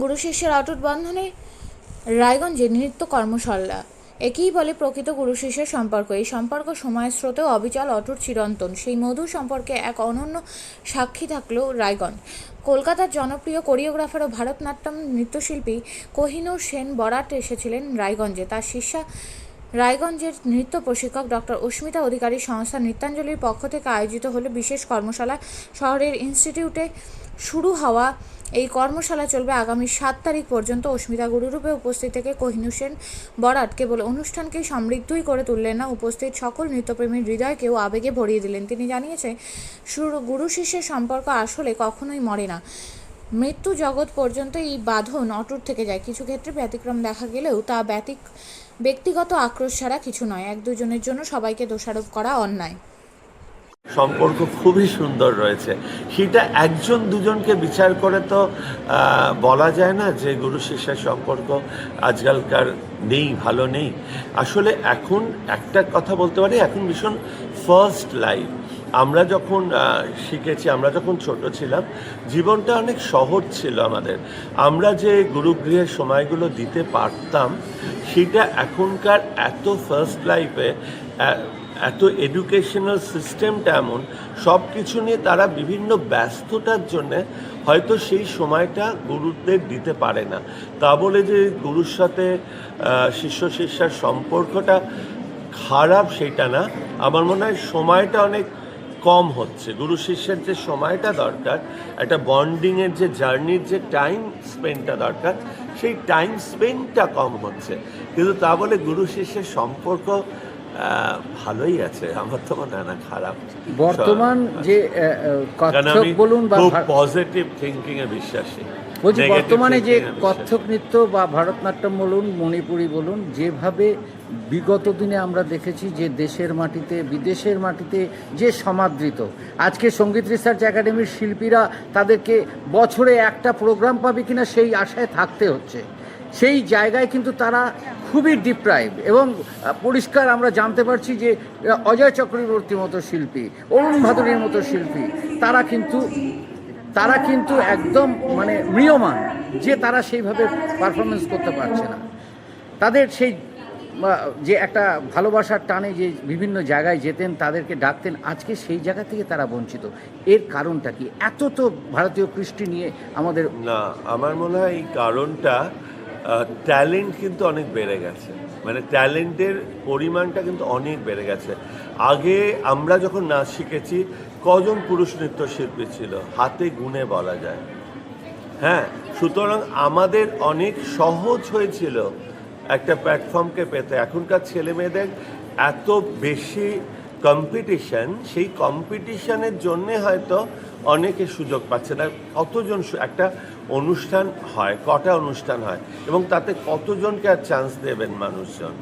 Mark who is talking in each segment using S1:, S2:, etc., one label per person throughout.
S1: গুরু শিষ্যের অটুট বন্ধনে রায়গঞ্জে নৃত্য কর্মশালা। একেই বলে প্রকৃত গুরু শিষ্যের সম্পর্ক। এই সম্পর্ক সময়ের স্রোতেও অবিচল, অটুট, চিরন্তন। সেই মধুর সম্পর্কে এক অনন্য সাক্ষী থাকল রায়গঞ্জ। কলকাতার জনপ্রিয় কোরিওগ্রাফার ও ভারতনাট্যম নৃত্যশিল্পী কোহিনূর সেন বরাট এসেছিলেন রায়গঞ্জে। তার শিষ্যা রায়গঞ্জের নৃত্য প্রশিক্ষক ডক্টর অস্মিতা অধিকারী সংস্থা নৃত্যাঞ্জলির পক্ষ থেকে আয়োজিত হলো বিশেষ কর্মশালা। শহরের ইনস্টিটিউটে শুরু হওয়া এই কর্মশালা চলবে আগামী সাত তারিখ পর্যন্ত। অস্মিতা গুরুরূপে উপস্থিত থেকে কোহিনূর সেন বরাট কেবল অনুষ্ঠানকেই সমৃদ্ধই করে তুললেন না, উপস্থিত সকল নৃত্যপ্রেমীর হৃদয়কেও আবেগে ভরিয়ে দিলেন। তিনি জানিয়েছেন গুরু শিষ্যের সম্পর্ক আসলে কখনোই মরে না। মৃত্যু জগৎ পর্যন্ত এই বাঁধন অটুট থেকে যায়। কিছু ক্ষেত্রে ব্যতিক্রম দেখা গেলেও তা ব্যতিক ব্যক্তিগত আক্রোশ ছাড়া কিছু নয়। এক দুজনের জন্য সবাইকে দোষারোপ করা অন্যায়।
S2: সম্পর্ক খুবই সুন্দর রয়েছে। সেটা একজন দুজনকে বিচার করে তো বলা যায় না যে গুরু শিষ্যের সম্পর্ক আজকালকার নেই, ভালো নেই। আসলে এখন একটা কথা বলতে পারি, এখন ভীষণ ফার্স্ট লাইফ আমরা যখন শিখেছি, আমরা যখন ছোট ছিলাম, জীবনটা অনেক সহজ ছিল আমাদের। আমরা যে গুরুগৃহের সময়গুলো দিতে পারতাম, সেটা এখনকার এত ফার্স্ট লাইফে এত এডুকেশনাল সিস্টেমটা এমন সব কিছু নিয়ে তারা বিভিন্ন ব্যস্ততার জন্যে হয়তো সেই সময়টা গুরুদের দিতে পারে না। তা বলে যে গুরুর সাথে শিষ্য শিষ্যার সম্পর্কটা খারাপ সেটা না। আমার মনে হয় সময়টা অনেক কম হচ্ছে। গুরু শিষ্যের যে সময়টা দরকার, একটা বন্ডিংয়ের যে জার্নির যে টাইম স্পেন্ডটা দরকার, সেই টাইম স্পেন্ডটা কম হচ্ছে। কিন্তু তা বলে গুরু শিষ্যের সম্পর্ক ভালোই আছে। আমার তো হয় না খারাপ।
S3: বর্তমান যে
S2: আমি
S3: বলুন বা
S2: পজিটিভ থিঙ্কিং এ বিশ্বাসী।
S3: বলছি বর্তমানে যে কত্থক নৃত্য বা ভারতনাট্যম বলুন মণিপুরি বলুন যেভাবে বিগত দিনে আমরা দেখেছি যে দেশের মাটিতে বিদেশের মাটিতে যে সমাদৃত। আজকে সংগীত রিসার্চ একাডেমির শিল্পীরা তাদেরকে বছরে একটা প্রোগ্রাম পাবে কিনা সেই আশায় থাকতে হচ্ছে। সেই জায়গায় কিন্তু তারা খুবই ডিপ্রাইভ এবং পরিষ্কার আমরা জানতে পারছি যে অজয় চক্রবর্তীর মতো শিল্পী, অরুণ ভাদুরীর মতো শিল্পী, তারা কিন্তু তারা কিন্তু একদম মানে মৃয়মান যে তারা সেইভাবে পারফরমেন্স করতে পারছে না। তাদের সেই যে একটা ভালোবাসার টানে যে বিভিন্ন জায়গায় যেতেন, তাদেরকে ডাকতেন, আজকে সেই জায়গা থেকে তারা বঞ্চিত। এর কারণটা কি? এত তো ভারতীয় কৃষ্টি নিয়ে আমাদের
S2: না, আমার মনে হয় এই কারণটা ট্যালেন্ট কিন্তু অনেক বেড়ে গেছে। মানে ট্যালেন্টের পরিমাণটা কিন্তু অনেক বেড়ে গেছে। আগে আমরা যখন নাচ শিখেছি, কজন পুরুষ নৃত্যশিল্পী ছিল? হাতে গুণে বলা যায়। হ্যাঁ সুতরাং আমাদের অনেক সহজ হয়েছিল একটা প্ল্যাটফর্মকে পেতে। এখনকার ছেলে মেয়েদের এত বেশি কম্পিটিশন সেই কম্পিটিশনের জন্যে হয়তো অনেকে সুযোগ পাচ্ছে না। কতজন একটা অনুষ্ঠান হয় কটা অনুষ্ঠান হয় এবং তাতে কতজনকে আর চান্স দেবেন মানুষজন?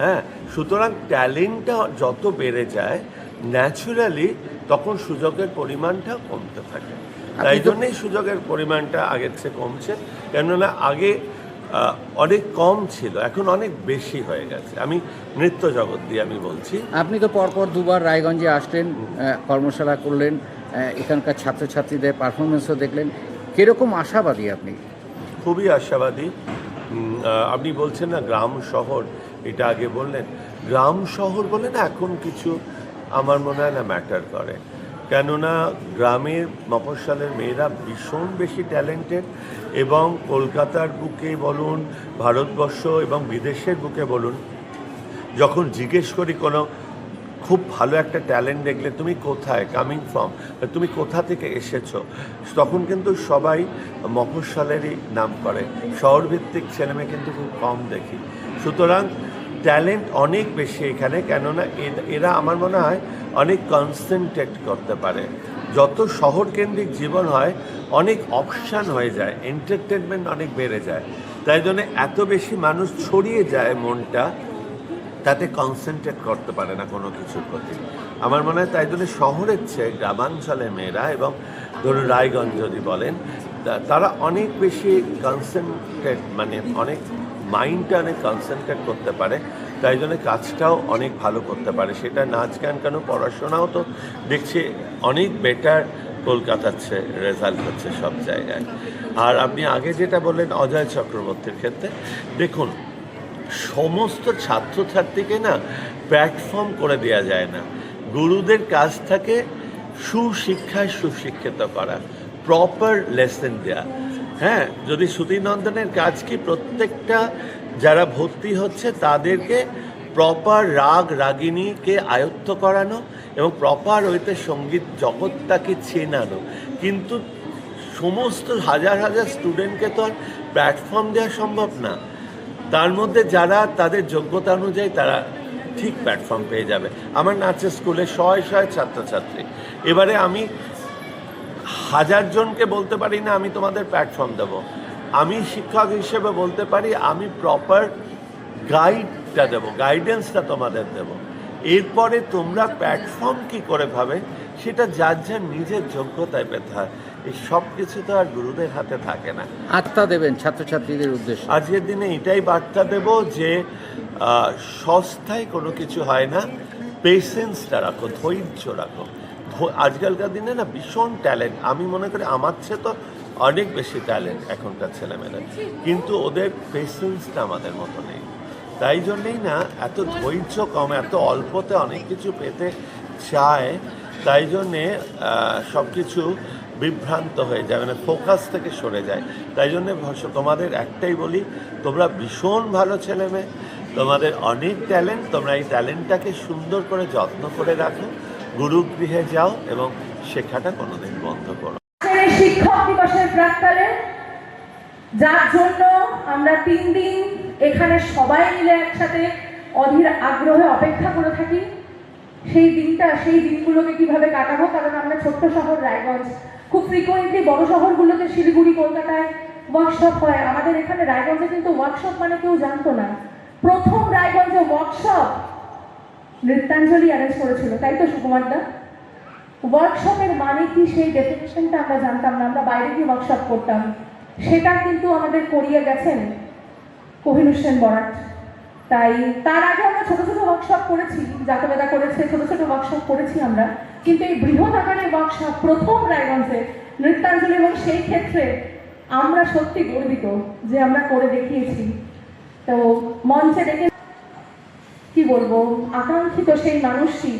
S2: হ্যাঁ সুতরাং ট্যালেন্টটা যত বেড়ে যায় ন্যাচুরালি তখন সুযোগের পরিমাণটা কমতে থাকে। তাই জন্যই সুযোগের পরিমাণটা আগের চেয়ে কমছে। কেননা আগে অনেক কম ছিল এখন অনেক বেশি হয়ে গেছে। আমি নৃত্য জগৎ দিয়ে আমি বলছি।
S3: আপনি তো পরপর দুবার রায়গঞ্জে আসলেন কর্মশালা করলেন এখানকার ছাত্রছাত্রীদের পারফরমেন্সও দেখলেন। কীরকম আশাবাদী আপনি?
S2: খুবই আশাবাদী। আপনি বলছেন না গ্রাম শহর, এটা আগে বললেন। গ্রাম শহর বলে না এখন কিছু আমার মনে হয় না ম্যাটার করে। কেননা গ্রামের মফস্বলের মেয়েরা ভীষণ বেশি ট্যালেন্টেড এবং কলকাতার বুকে বলুন, ভারতবর্ষ এবং বিদেশের বুকে বলুন, যখন জিজ্ঞেস করি কোনো খুব ভালো একটা ট্যালেন্ট দেখলে তুমি কোথায় কামিং ফ্রম তুমি কোথা থেকে এসেছ? তখন কিন্তু সবাই মফস্বলেরই নাম করে। শহরভিত্তিক ছেলেমেয়ে কিন্তু খুব কম দেখি। সুতরাং ট্যালেন্ট অনেক বেশি এখানে, কেননা এরা আমার মনে হয় অনেক কনসেন্ট্রেট করতে পারে। যত শহর কেন্দ্রিক জীবন হয়, অনেক অপশান হয়ে যায় এন্টারটেনমেন্ট অনেক বেড়ে যায়। তাই জন্য এত বেশি মানুষ ছড়িয়ে যায় মনটা। তাতে কনসেন্ট্রেট করতে পারে না কোনো কিছুর প্রতি। আমার মনে হয় তাই জন্য শহরের চেয়ে গ্রামাঞ্চলের মেয়েরা এবং ধরুন রায়গঞ্জ যদি বলেন তারা অনেক বেশি কনসেন্ট্রেট মানে অনেক মাইন্ডটা অনেক কনসেন্ট্রেট করতে পারে। তাই জন্য কাজটাও অনেক ভালো করতে পারে। সেটা নাচ, গান, কেন, পড়াশোনাও তো দেখছি অনেক বেটার কলকাতার চেয়ে রেজাল্ট হচ্ছে সব জায়গায়। আর আপনি আগে যেটা বললেন অজয় চক্রবর্তীর ক্ষেত্রে, দেখুন সমস্ত ছাত্রছাত্রীকে না প্ল্যাটফর্ম করে দেওয়া যায় না। গুরুদের কাজ থাকে সুশিক্ষায় সুশিক্ষিত করা প্রপার লেসন দেওয়া হ্যাঁ যদি সুধীনন্দনের কাজ কি প্রত্যেকটা যারা ভর্তি হচ্ছে তাদেরকে প্রপার রাগ রাগিনীকে আয়ত্ত করানো এবং প্রপার ওইতে সংগীত জগৎটাকে চেনানো। কিন্তু সমস্ত হাজার হাজার স্টুডেন্টকে তো আর প্ল্যাটফর্ম দেওয়া সম্ভব না। তার মধ্যে যারা তাদের যোগ্যতা অনুযায়ী তারা ঠিক প্ল্যাটফর্ম পেয়ে যাবে। আমার নাচের স্কুলে শয়ে শয়ে ছাত্রছাত্রী। এবারে আমি হাজার জনকে বলতে পারি না, আমি তোমাদের প্ল্যাটফর্ম দেবো। আমি শিক্ষক হিসেবে বলতে পারি, আমি প্রপার গাইডটা দেবো গাইডেন্সটা তোমাদের দেবো। এরপরে তোমরা প্ল্যাটফর্ম কি করে ভাবে সেটা যার যার নিজের যোগ্যতায় পেতে হয় এই সব কিছু তো আর গুরুদের হাতে থাকে না।
S3: আত্মা দেবেন ছাত্রছাত্রীদের উদ্দেশ্যে।
S2: আজকের দিনে এটাই বার্তা দেব যে সস্তায় কোনো কিছু হয় না পেশেন্সটা রাখো ধৈর্য রাখো। আজকালকার দিনে না ভীষণ ট্যালেন্ট আমি মনে করি আমার চেয়ে তো অনেক বেশি ট্যালেন্ট এখনকার ছেলেমেয়েরা। কিন্তু ওদের পেশেন্সটা আমাদের মতো নেই। তাই জন্যেই না এত ধৈর্য কম এত অল্পতে অনেক কিছু পেতে চায় তাই জন্যে সব কিছু বিভ্রান্ত হয়ে যায় মানে ফোকাস থেকে সরে যায়। তাই জন্য তোমাদের একটাই বলি, তোমরা ভীষণ ভালো ছেলে মেয়ে তোমাদের অনেক ট্যালেন্ট, তোমরা এই ট্যালেন্টটাকে সুন্দর করে যত্ন করে রাখো, গুরুগৃহে যাও এবং শেখাটা কোনোদিন বন্ধ করো।
S4: শিক্ষক দিবসের যার জন্য আমরা তিন দিন এখানে সবাই মিলে একসাথে অধীর আগ্রহে অপেক্ষা করে থাকি সেই দিনটা, সেই দিনগুলোকে কীভাবে কাটাবো? কারণ আমরা ছোট্ট শহর রায়গঞ্জ। খুব ফ্রিকোয়েন্টলি বড় শহরগুলোতে শিলিগুড়ি, কলকাতায় ওয়ার্কশপ হয়। আমাদের এখানে রায়গঞ্জে কিন্তু ওয়ার্কশপ মানে কেউ জানতো না। প্রথম রায়গঞ্জে ওয়ার্কশপ নৃত্যাঞ্জলি অ্যারেঞ্জ করেছিল। তাই তো, সুকুমার দা? ওয়ার্কশপের মানে কি? সেই ডেফিনেশনটা আমরা জানতাম না। আমরা বাইরে গিয়ে ওয়ার্কশপ করতাম। সেটা কিন্তু আমাদের করিয়ে গেছেন কোহিনুর সেন বরাট তাই তার আগে আমরা ছোট ছোট ওয়ার্কশপ করেছি, জাতবেদা করেছে, ছোট ছোট ওয়ার্কশপ করেছি আমরা। কিন্তু এই বৃহৎ আকারের ওয়ার্কশপ প্রথম রায়গঞ্জে নৃত্যাঞ্জলি এবং সেই ক্ষেত্রে আমরা সত্যি গর্বিত যে আমরা করে দেখিয়েছি। তো মঞ্চে ডেকে কি বলব, আকাঙ্ক্ষিত সেই মানুষটি,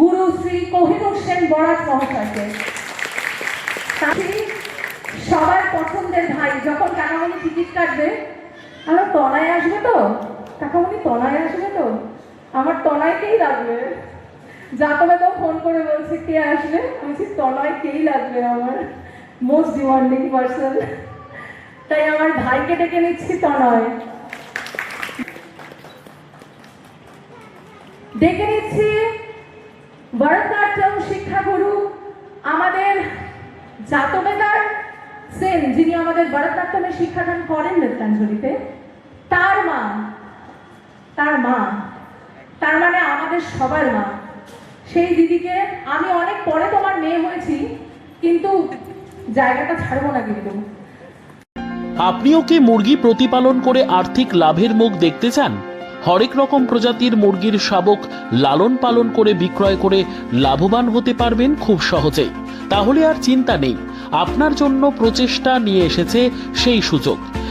S4: গুরু শ্রী কোহিনুর সেন বরাট মহাশয়কে। সবার পছন্দের ভাই, যখন কাকামণি টিকিট কাটবে আমার তলায় আসবে তো? কাকামণি তলায় আসবে তো? আমার তলায়কেই লাগবে। যাতবে তো ফোন করে বলছে, কে আসবে? আমি বলছি তলায় কেই লাগবে আমার। মোস্ট ডিমান্ডিং পার্সন তাই আমার ভাইকে ডেকে নিচ্ছি তনয়। ডেকে নিচ্ছি ভরতনাট্যম শিক্ষাগুরু, আমাদের জাতবেদার সেন, যিনি আমাদের ভরতনাট্যমের শিক্ষাদান করেন নৃত্যাঞ্জলিতে তার মা তার মা। তার মানে আমাদের সবার মা। সেই দিদিকে আমি অনেক পরে তোমার মেয়ে হয়েছি, কিন্তু জায়গাটা ছাড়বো না কিন্তু।
S5: আপনিও কি মুরগি প্রতিপালন করে আর্থিক লাভের মুখ দেখতে চান? হরেক রকম প্রজাতির মুরগির শাবক লালন পালন করে বিক্রয় করে লাভবান হতে পারবেন খুব সহজেই। তাহলে আর চিন্তা নেই, আপনার জন্য প্রচেষ্টা নিয়ে এসেছে সেই সুযোগ।